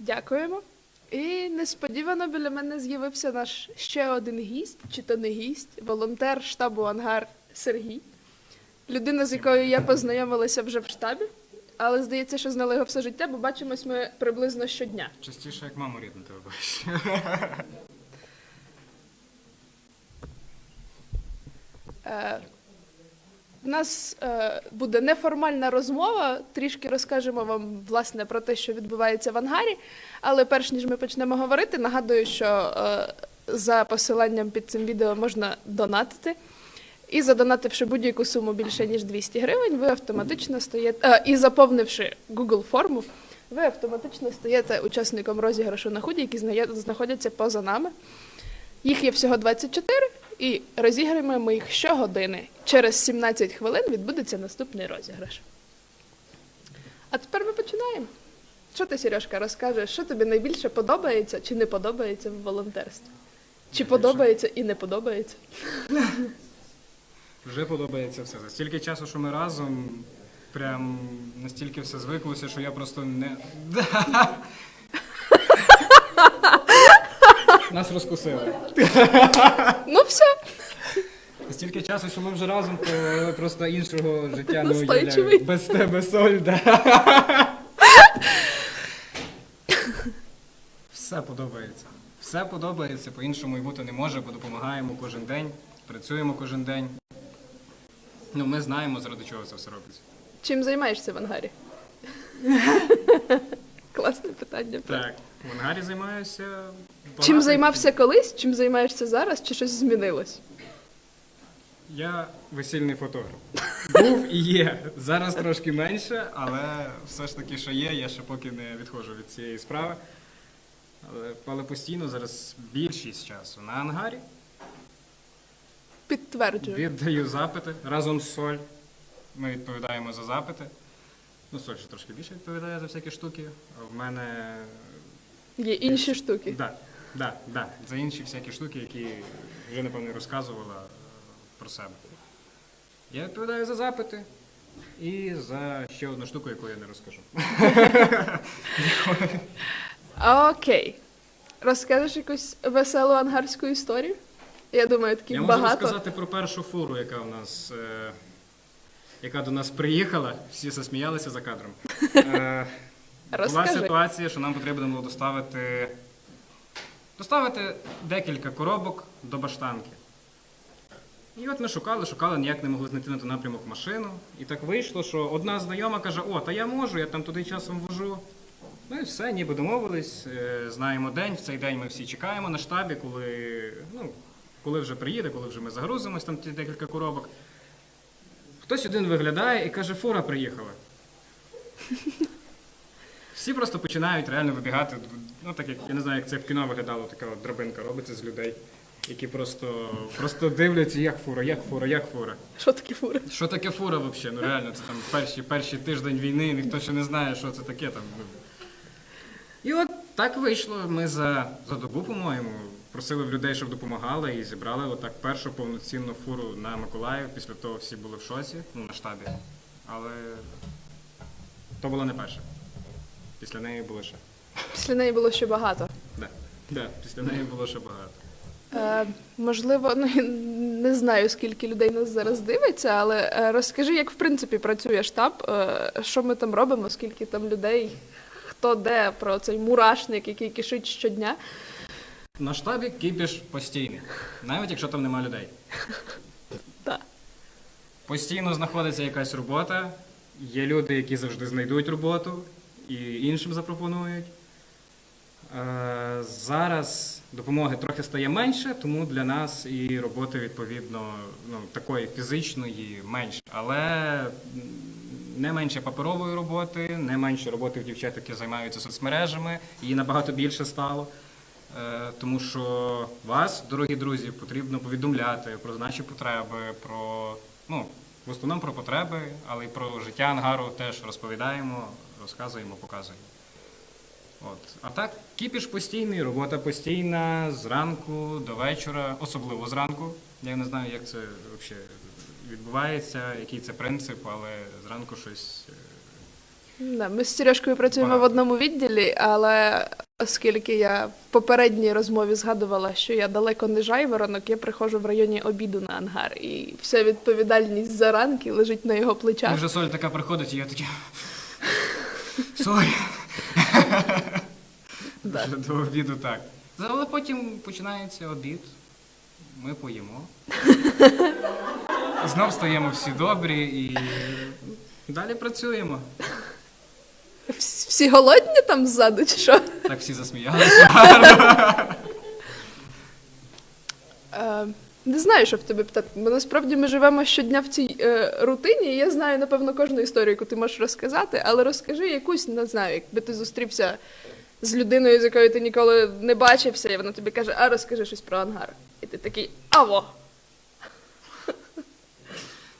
Дякуємо. І несподівано біля мене з'явився наш ще один гість, чи то не гість, волонтер штабу Ангар Сергій. Людина, з якою я познайомилася вже в штабі, але здається, що знала його все життя, бо бачимось ми приблизно щодня. Частіше, як маму рідну тебе бачиш. Е, У нас е, буде неформальна розмова. Трішки розкажемо вам власне про те, що відбувається в ангарі. Але перш ніж ми почнемо говорити, нагадую, що е, за посиланням під цим відео можна донатити. І задонативши будь-яку суму більше ніж 200 гривень, ви автоматично стаєте е, і заповнивши Google форму, ви автоматично стаєте учасником розіграшу на худі, які знаходяться поза нами. Їх є всього 24, і розіграємо ми їх щогодини. Через 17 хвилин відбудеться наступний розіграш. А тепер ми починаємо. Що ти, Сережка, розкажеш, що тобі найбільше подобається чи не подобається в волонтерстві? Чи подобається і не подобається? Вже подобається все. За стільки часу, що ми разом, прям настільки все звиклося, що я просто не. Нас розкусили. Ну все, Стільки часу, що ми вже разом, то просто іншого життя не Настойчивий. уявляю. Без тебе соль, да. Все подобається. Все подобається, по-іншому і бути не може, бо допомагаємо кожен день, працюємо кожен день. Ну, ми знаємо, заради чого це все робиться. чим займаєшся в ангарі? Класне питання. Так, в ангарі займаюся. Чим займався колись, чим займаєшся зараз, чи щось змінилось? Я весільний фотограф. Був і є. Зараз трошки менше, але все ж таки, що є, я ще поки не відходжу від цієї справи. Але, але постійно зараз більшість часу на ангарі Підтверджую. віддаю запити разом з Соль. Ми відповідаємо за запити. Ну, Соль ще трошки більше відповідає за всякі штуки. В мене Є інші штуки. Да, да, да. За інші всякі штуки, які вже напевно розказувала е, про себе. Я відповідаю за запити і за ще одну штуку, яку я не розкажу. Окей. Розкажеш якусь веселу ангарську історію? Я думаю, таких Я можу багато. розказати про першу фуру, яка у нас. Е, яка до нас приїхала, всі засміялися за кадром. Е, була ситуація, що нам потрібно було доставити, доставити декілька коробок до баштанки. І от ми шукали, шукали, ніяк не могли знайти на той напрямок машину. І так вийшло, що одна знайома каже: О, та я можу, я там туди часом вожу. Ну і все, ніби домовились, е, знаємо день. В цей день ми всі чекаємо на штабі, коли, ну, коли вже приїде, коли вже ми загрузимось, там ті декілька коробок. Хтось один виглядає і каже, фура приїхала. Всі просто починають реально вибігати. Ну, так як я не знаю, як це в кіно виглядало, така от драбинка робиться з людей, які просто, просто дивляться, як фура, як фура, як фура. Що таке фури? Що таке фура взагалі? Ну реально, це там перший, перший тиждень війни, ніхто ще не знає, що це таке там. І от так вийшло. Ми за, за добу, по-моєму, просили в людей, щоб допомагали, і зібрали отак першу повноцінну фуру на Миколаїв. Після того всі були в шоці, ну, на штабі. Але то була не перша. Після неї було ще. Після неї було ще багато. Да. Да, після неї було ще багато. Е, можливо, ну я не знаю, скільки людей нас зараз дивиться, але е, розкажи, як в принципі працює штаб, е, що ми там робимо, скільки там людей, хто де про цей мурашник, який кишить щодня. На штабі кипіш постійний, навіть якщо там нема людей. Так. Постійно знаходиться якась робота, є люди, які завжди знайдуть роботу і іншим запропонують. Е, Зараз допомоги трохи стає менше, тому для нас і роботи відповідно ну, такої фізичної менше. Але не менше паперової роботи, не менше роботи в дівчат, які займаються соцмережами, її набагато більше стало. Е, Тому що вас, дорогі друзі, потрібно повідомляти про наші потреби, про ну, в основному про потреби, але й про життя ангару теж розповідаємо, розказуємо, показуємо. От. А так, кіпіш постійний, робота постійна, зранку до вечора, особливо зранку. Я не знаю, як це взагалі відбувається, який це принцип, але зранку щось е, Да, ми з Сережкою працюємо Багато. в одному відділі, але оскільки я в попередній розмові згадувала, що я далеко не жайворонок, я приходжу в районі обіду на ангар, і вся відповідальність за ранки лежить на його плечах. вже соль така приходить, і я такий. Соль. Да. До обіду так. Але потім починається обід, ми поїмо. Знов стаємо всі добрі і далі працюємо. Всі голодні там ззаду, чи що? Так всі засміялися гарно. Е, не знаю, що в тебе питати. Бо насправді ми живемо щодня в цій е, рутині, і я знаю, напевно, кожну історію, яку ти можеш розказати, але розкажи якусь, не знаю, якби ти зустрівся з людиною, з якою ти ніколи не бачився, і вона тобі каже, а розкажи щось про ангар. І ти такий, аво.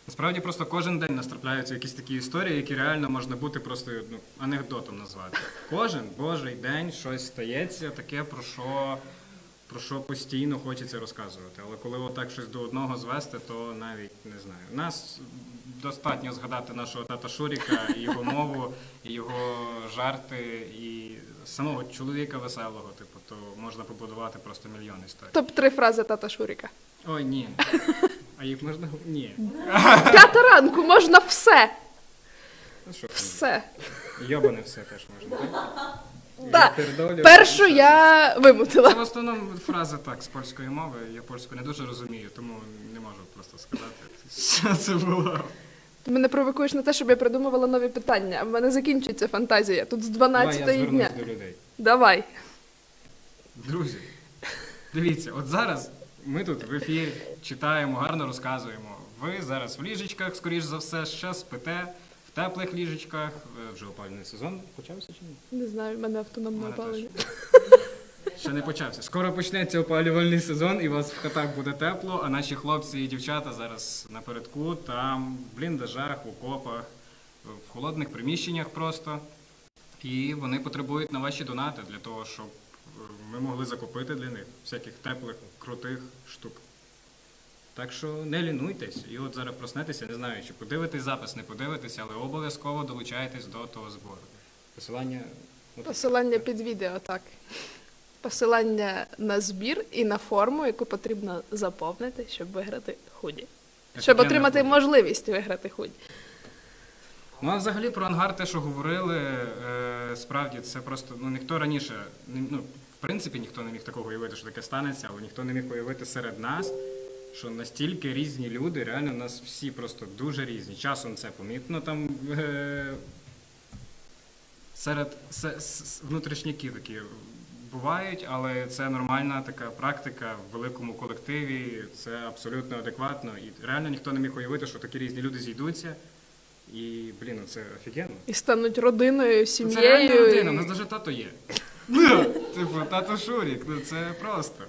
Насправді просто кожен день нас трапляються якісь такі історії, які реально можна бути просто ну, анекдотом назвати. Кожен божий день щось стається, таке, про що, про що постійно хочеться розказувати. Але коли отак щось до одного звести, то навіть не знаю. Нас достатньо згадати нашого тата Шуріка, і його мову, і його жарти, і самого чоловіка веселого, типу, то можна побудувати просто мільйон історій. Топ-3 фрази тата Шуріка. Ой, ні. А їх можна. Ні. П'ята ранку можна все. Ну, що там? Все. Йобане все теж можна, так? Да. пердолю. Першу я вимутила. Це в основному фраза так з польської мови. Я польську не дуже розумію, тому не можу просто сказати, що це було. Ти мене провокуєш на те, щоб я придумувала нові питання. А в мене закінчується фантазія. Тут з Давай я 12 дня. звернусь до людей. Давай. Друзі, дивіться, от зараз ми тут в ефірі читаємо, гарно розказуємо. Ви зараз в ліжечках, скоріш за все, ще спите, в теплих ліжечках. Е, Вже опалювальний сезон почався чи ні? Не знаю, в мене автономне опалення. Ще не почався. Скоро почнеться опалювальний сезон, і у вас в хатах буде тепло, а наші хлопці і дівчата зараз напередку, там, в бліндажах, в окопах, в холодних приміщеннях просто. І вони потребують на ваші донати для того, щоб е, ми могли закупити для них всяких теплих, крутих штук. Так що не лінуйтесь, і от зараз проснетеся, не знаю, чи подивитесь запис, не подивитесь, але обов'язково долучайтесь до того збору. Посилання. Посилання під відео, так. Посилання на збір і на форму, яку потрібно заповнити, щоб виграти худі. Щоб отримати можливість виграти худі. Ну а взагалі про ангар, те, що говорили, е, справді це просто ну ніхто раніше, ну в принципі, ніхто не міг такого уявити, що таке станеться, але ніхто не міг уявити серед нас, що настільки різні люди, реально у нас всі просто дуже різні. Часом це помітно там е, серед се- с- внутрішняки такі бувають, але це нормальна така практика в великому колективі, це абсолютно адекватно. І реально ніхто не міг уявити, що такі різні люди зійдуться. І, блін, ну це офігенно. І стануть родиною, Ну, Це реально сім'єю. родина, у нас навіть тато є. Ну, Типу, тато Шурік, ну це просто.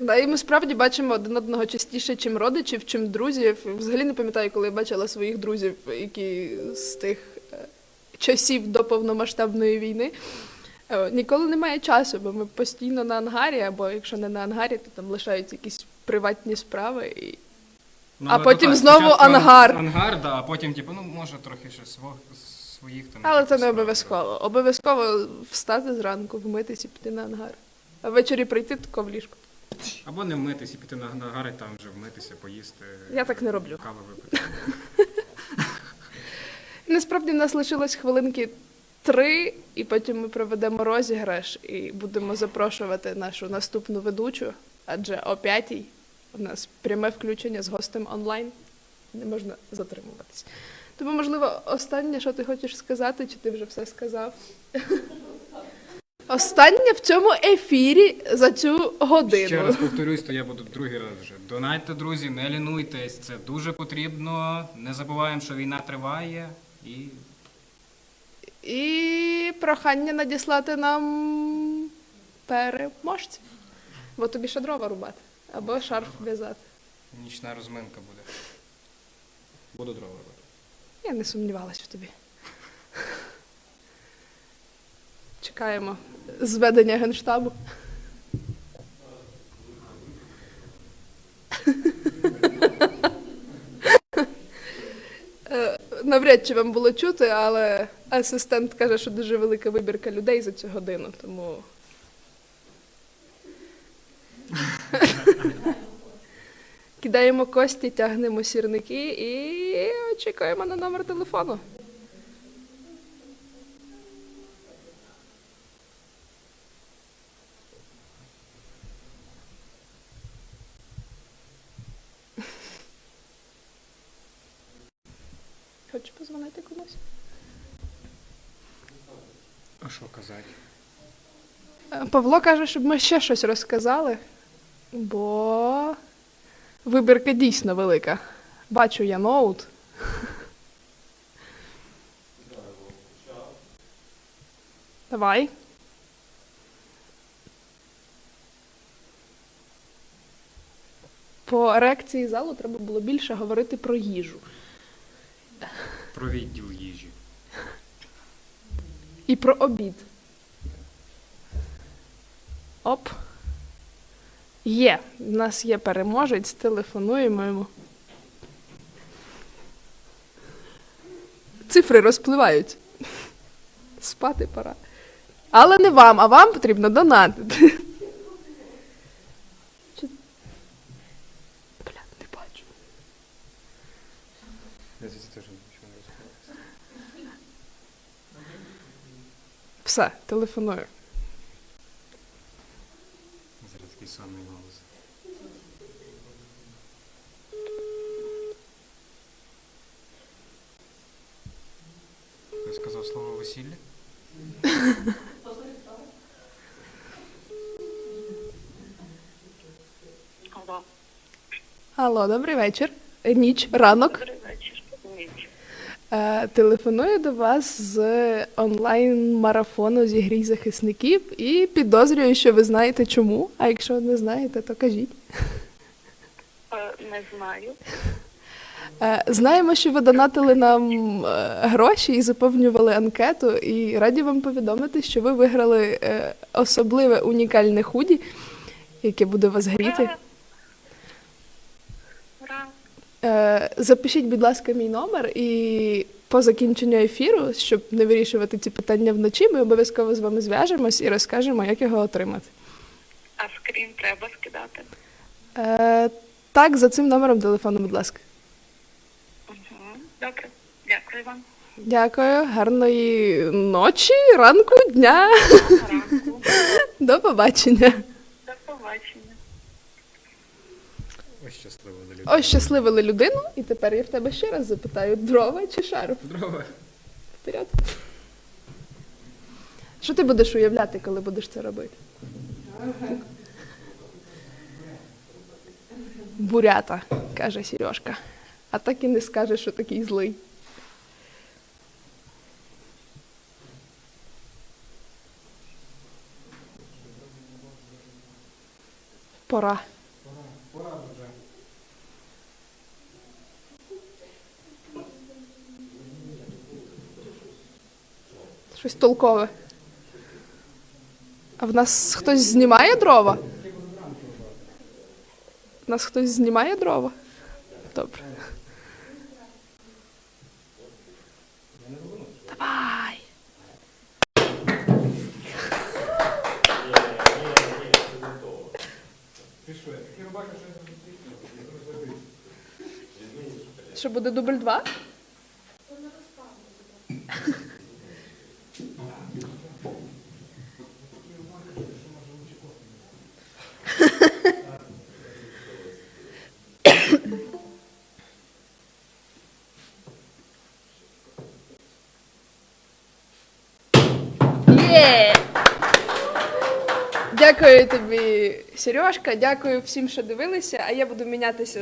Да, і ми справді бачимо один одного частіше, чим родичів, чим друзів. Взагалі не пам'ятаю, коли я бачила своїх друзів, які з тих е, часів до повномасштабної війни. Е, Ніколи немає часу, бо ми постійно на ангарі, або якщо не на ангарі, то там лишаються якісь приватні справи. І... Ну, А потім так, знову ангар. Ангар, да, а потім, типу, ну може трохи ще сво- своїх там. Але це не обов'язково. Обов'язково встати зранку, вмитись і піти на ангар. А ввечері прийти тако в ліжко. Або не вмитись і піти на і там вже вмитися, поїсти. Я так не роблю. Каву випити. Насправді в нас лишилось хвилинки три, і потім ми проведемо розіграш і будемо запрошувати нашу наступну ведучу, адже о п'ятій у нас пряме включення з гостем онлайн. Не можна затримуватись. Тому, можливо, останнє, що ти хочеш сказати, чи ти вже все сказав? Останнє в цьому ефірі за цю годину. Ще раз повторюсь, то я буду другий раз вже. Донайте, друзі, не лінуйтесь, це дуже потрібно. Не забуваємо, що війна триває і І прохання надіслати нам переможців. Бо тобі ще дрова рубати. Або шарф в'язати. нічна розминка буде. Буду дрова робити. Я не сумнівалась в тобі. Чекаємо зведення генштабу. Е, навряд чи вам було чути, але асистент каже, що дуже велика вибірка людей за цю годину, тому. Кидаємо кості, тягнемо сірники і очікуємо на номер телефону. Хочу позвонити комусь. А що казати? Е, Павло каже, щоб ми ще щось розказали, бо вибірка дійсно велика. Бачу я ноут. Давай. По реакції залу треба було більше говорити про їжу. Про відділ їжі. І про обід. Оп. Є. У нас є переможець, телефонуємо йому. Цифри розпливають. Спати пора. Але не вам, а вам потрібно донатити. Все, телефоную. Зараз такий сонний голос. Хтось сказав слово весілля? Алло, Алло, добрий вечір. Е, Ніч, ранок. Телефоную до вас з онлайн-марафону зігрій захисників і підозрюю, що ви знаєте чому. А якщо не знаєте, то кажіть. Е, Не знаю. Е, Знаємо, що ви донатили нам е, гроші і заповнювали анкету, і раді вам повідомити, що ви виграли е, особливе унікальне худі, яке буде вас гріти. Е, Запишіть, будь ласка, мій номер, і по закінченню ефіру, щоб не вирішувати ці питання вночі, ми обов'язково з вами зв'яжемось і розкажемо, як його отримати. А скрін треба скидати. Е, так, за цим номером телефону, будь ласка. Угу. Добре. Дякую вам. Дякую, гарної ночі, ранку, дня. Ранку. До побачення. До побачення. Ось щасливо за людей. Ось щасливили людину, і тепер я в тебе ще раз запитаю: дрова чи шарф? Дрова. Вперед. Що ти будеш уявляти, коли будеш це робити? Бурята, каже Сережка. А так і не скаже, що такий злий. Пора. Щось толкове. А в нас хтось знімає дрова? В нас хтось знімає дрова? Добре. Давай. Що буде дубль два? Дякую тобі, Сережка. Дякую всім, що дивилися. А я буду мінятися